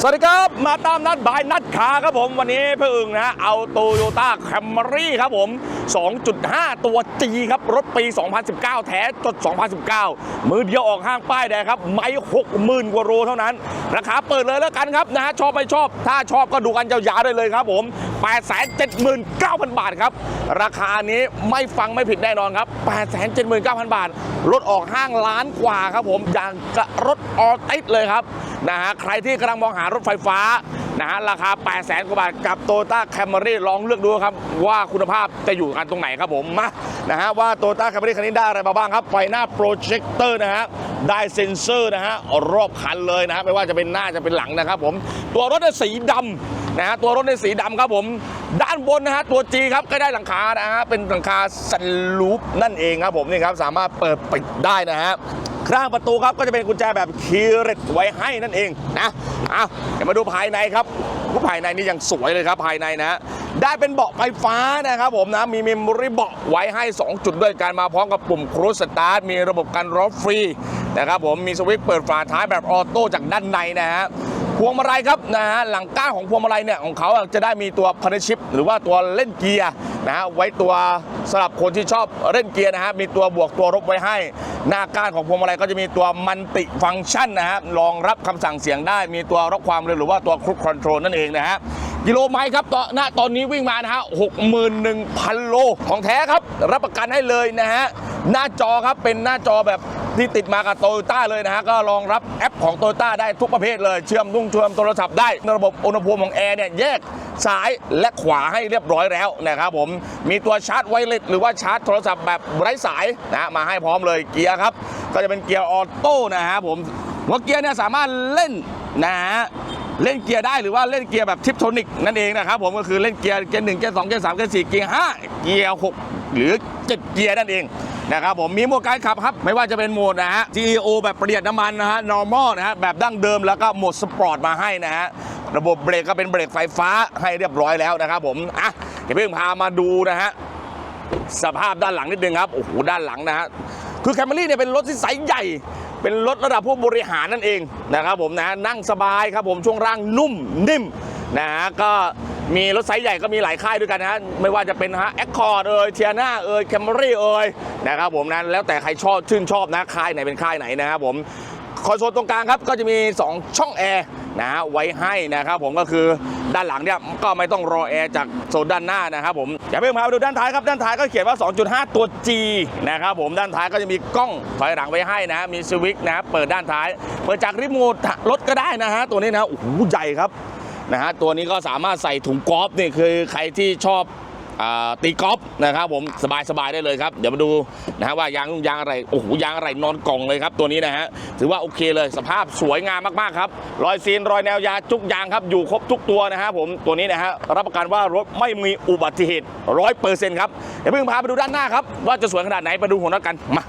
สวัสดีครับ มาตามนัดบายนัดขาครับผมวันนี้พี่อึ่งนะฮะเอาโตโยต้าแคมรี่ครับผม 2.5 ตัว G ครับ รถปี 2019 แท้จด 2019 มือเดียวออกห้างป้ายแดงครับ ไม่ 60,000 กว่าโลเท่านั้น ราคาเปิดเลยแล้วกันครับนะฮะชอบไม่ชอบ ถ้าชอบก็ดูกันยาวๆได้เลยครับผม 879,000 บาทครับ ราคานี้ไม่ฟังไม่ผิดแน่นอนครับ 879,000 บาท รถออกห้างล้านกว่าครับผมอย่างกับรถออติสเลยครับนะฮะใครที่กำลังมองหารถไฟฟ้า นะฮะราคา 8 0 0 0 0 0กว่าบาทกับโตโยต้าแคมรี่ลองเลือกดูครับ ว่าคุณภาพจะอยู่กันตรงไหนครับผมมานะฮะว่าโตโยต้าแคมรี่คันนี้ได้อะไรมาบ้างครับไฟหน้าโปรเจคเตอร์นะฮะได้เซ็นเซอร์นะฮะรอบคันเลยนะฮะไม่ว่าจะเป็นหน้าจะเป็นหลังนะครับผมตัวรถเนี่ยสีดำนะฮะตัวรถในยสีดำครับผมด้านบนนะฮะตัว G ครับก็ได้หลังคานะฮะเป็นหลังคาสันลูปนั่นเองครับผมนี่ครับสามารถเปิดปิดได้นะฮะ ข้างประตูครับก็จะเป็นกุญแจแบบคีย์เรตไว้ให้นั่นเองนะอะเดี๋ยวมาดูภายในครับผู้ภายในนี่ยังสวยเลยครับภายในนะฮะได้เป็นเบาะไฟฟ้านะครับผมนะ มีเมมโมรี่เบาะไว้ให้ 2 จุดด้วยการมาพร้อมกับปุ่มครูสตาร์ทมีระบบการรถฟรีนะครับผมมีสวิตช์เปิดฝาท้ายแบบออโต้จากด้านในนะฮะพวงมาลัยครับนะฮะหลังก้านของพวงมาลัยเนี่ยของเขาจะได้มีตัวพันชิปหรือว่าตัวเล่นเกียร์นะฮะไว้ตัว สำหรับคนที่ชอบเล่นเกียร์นะครับมีตัวบวกตัวลบไว้ให้ หน้าก้านของพวงมาลัยก็จะมีตัวมันติฟังก์ชันนะครับรองรับคำสั่งเสียงได้ มีตัวรับความเร็วหรือว่าตัวครุกคอนโทรลนั่นเองนะฮะกิโลไมล์ครับตอนณตอนนี้วิ่งมานะฮะหกหมื่โลของแท้ครับ รับประกันให้เลยนะฮะหน้าจอครับเป็นหน้าจอแบบ ที่ติดมากับโตโยต้าเลยนะฮะก็รองรับแอปของโตโยต้าได้ทุกประเภทเลย เชื่อมนุ่งเชื่อมโทรศัพท์ได้ระบบอุณหภูมิของแอร์เนี่ยแยกซ้ายและขวาให้เรียบร้อยแล้วนะครับผมมีตัวชาร์จไวเลสหรือว่าชาร์จโทรศัพท์แบบไร้สายนะมาให้พร้อมเลยเกียร์ครับ ก็จะเป็นเกียร์ออโต้นะฮะผมหัวเกียร์เนี่ยสามารถเล่นนะฮะเล่นเกียร์ได้หรือว่าเล่นเกียร์แบบทิปโทนิกนั่นเองนะครับผมก็คือเล่นเกียร์เกียร์หนึ่งเกียร์สองเกียร์สามเกียร์สี่เกียร์ห้าเกียร์หกหรือเจ็ดเกียร์นั่นเอง นะครับผมมีโหมดการขับครับ ไม่ว่าจะเป็นโหมดนะฮะ GEO แบบประหยัดน้ำมันนะฮะ normal นะฮะแบบดั้งเดิมแล้วก็โหมดสปอร์ตมาให้นะฮะระบบเบรกก็เป็นเบรกไฟฟ้าให้เรียบร้อยแล้วนะครับผมอะเดี๋ยวเพิ่งพามาดูนะฮะสภาพด้านหลังนิดนึงครับโอ้โหด้านหลังนะฮะคือแคมรี่เนี่ยเป็นรถที่ไซส์ใหญ่เป็นรถระดับผู้บริหารนั่นเองนะครับผมนะนั่งสบายครับผมช่วงล่างนุ่มนิ่มนะฮะก็ มีรถไซส์ใหญ่ก็มีหลายค่ายด้วยกันนะไม่ว่าจะเป็นฮะแอคคอร์ดเอ่ยเทียนาเอ่ยแคมรี่เอ่ยนะครับผมนะแล้วแต่ใครชอบชื่นชอบนะค่ายไหนเป็นค่ายไหนนะครับผมคอนโซลตรงกลางครับก็จะมี 2 ช่องแอร์นะฮะไว้ให้นะครับผมก็คือด้านหลังเนี่ยก็ไม่ต้องรอแอร์จากโซนด้านหน้านะครับผมอย่าเพิ่งพาไปดูด้านท้ายครับด้านท้ายก็เขียนว่า 2.5 ตัว G นะครับผมด้านท้ายก็จะมีกล้องถอยหลังไว้ให้นะมีสวิตช์นะเปิดด้านท้าย เปิดจากรีโมทรถก็ได้นะฮะตัวนี้นะโอ้โหใหญ่ครับ นะฮะตัวนี้ก็สามารถใส่ถุงกอล์ฟนี่คือใครที่ชอบอตีกอล์ฟนะครับผมสบายสบายได้เลยครับ เดี๋ยวมาดูนะฮะว่ายางนุ่งยางอะไรโอ้โหยางอะไรนอนกล่องเลยครับ ตัวนี้นะฮะถือว่าโอเคเลยสภาพสวยงามมากๆครับรอยซีนรอยแนวยาจุกยางครับอยู่ครบทุกตัวนะฮะผมตัวนี้นะฮะรับประกันว่ารถไม่มีอุบัติเหตุร้อยเปอร์เซ็นต์ครับเดี๋ยวเพิ่งพาไปดูด้านหน้าครับว่าจะสวยขนาดไหนไปดูหัวน็อตกันมา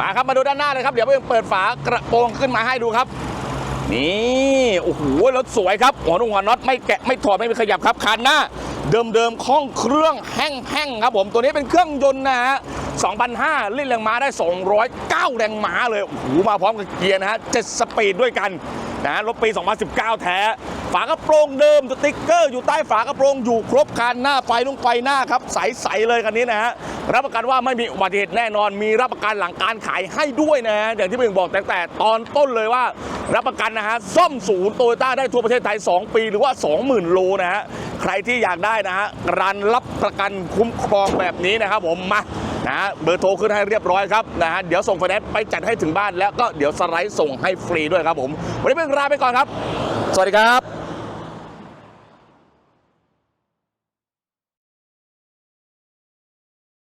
มาครับมาดูด้านหน้าเลยครับเดี๋ยวเพิ่งเปิดฝากระโปรงขึ้นมาให้ดูครับ นี่โอ้โหรถสวยครับหัวนุ่งหัวน็อตไม่แกะไม่ถอดไม่มีขยับครับคันหน้าเดิมๆคล่องเครื่องแห้งๆครับผมตัวนี้เป็นเครื่องยนต์นะฮะ 2,500ลิตรแรงม้าได้ 209 แรงม้าเลยโอ้โหมาพร้อมกับเกียร์นะฮะ7สปีดด้วยกันนะฮะรถปี 2019 แท้ ฝากระโปรงเดิมสติ๊กเกอร์อยู่ใต้ฝากระโปรงอยู่ครบคันหน้าไฟนุ่งไฟหน้าครับ ใส ๆ เลยคันนี้นะฮะ รับประกันว่าไม่มีอุบัติเหตุแน่นอน มีรับประกันหลังการขายให้ด้วยนะฮะ อย่างที่พี่บอกแต่แต่ตอนต้นเลยว่า รับประกันนะฮะ ซ่อมศูนย์โตโยต้าได้ทั่วประเทศไทย 2 ปีหรือว่า 20,000 โลนะฮะ ใครที่อยากได้นะฮะรันรับประกันคุ้มครองแบบนี้นะครับผมมา นะเบอร์โทรขึ้นให้เรียบร้อยครับนะฮะเดี๋ยวส่งไฟแนนซ์ไปจัดให้ถึงบ้านแล้วก็เดี๋ยวสไลด์ส่งให้ฟรีด้วยครับผมวันนี้เป็นลาไปก่อนครับ สวัสดีครับ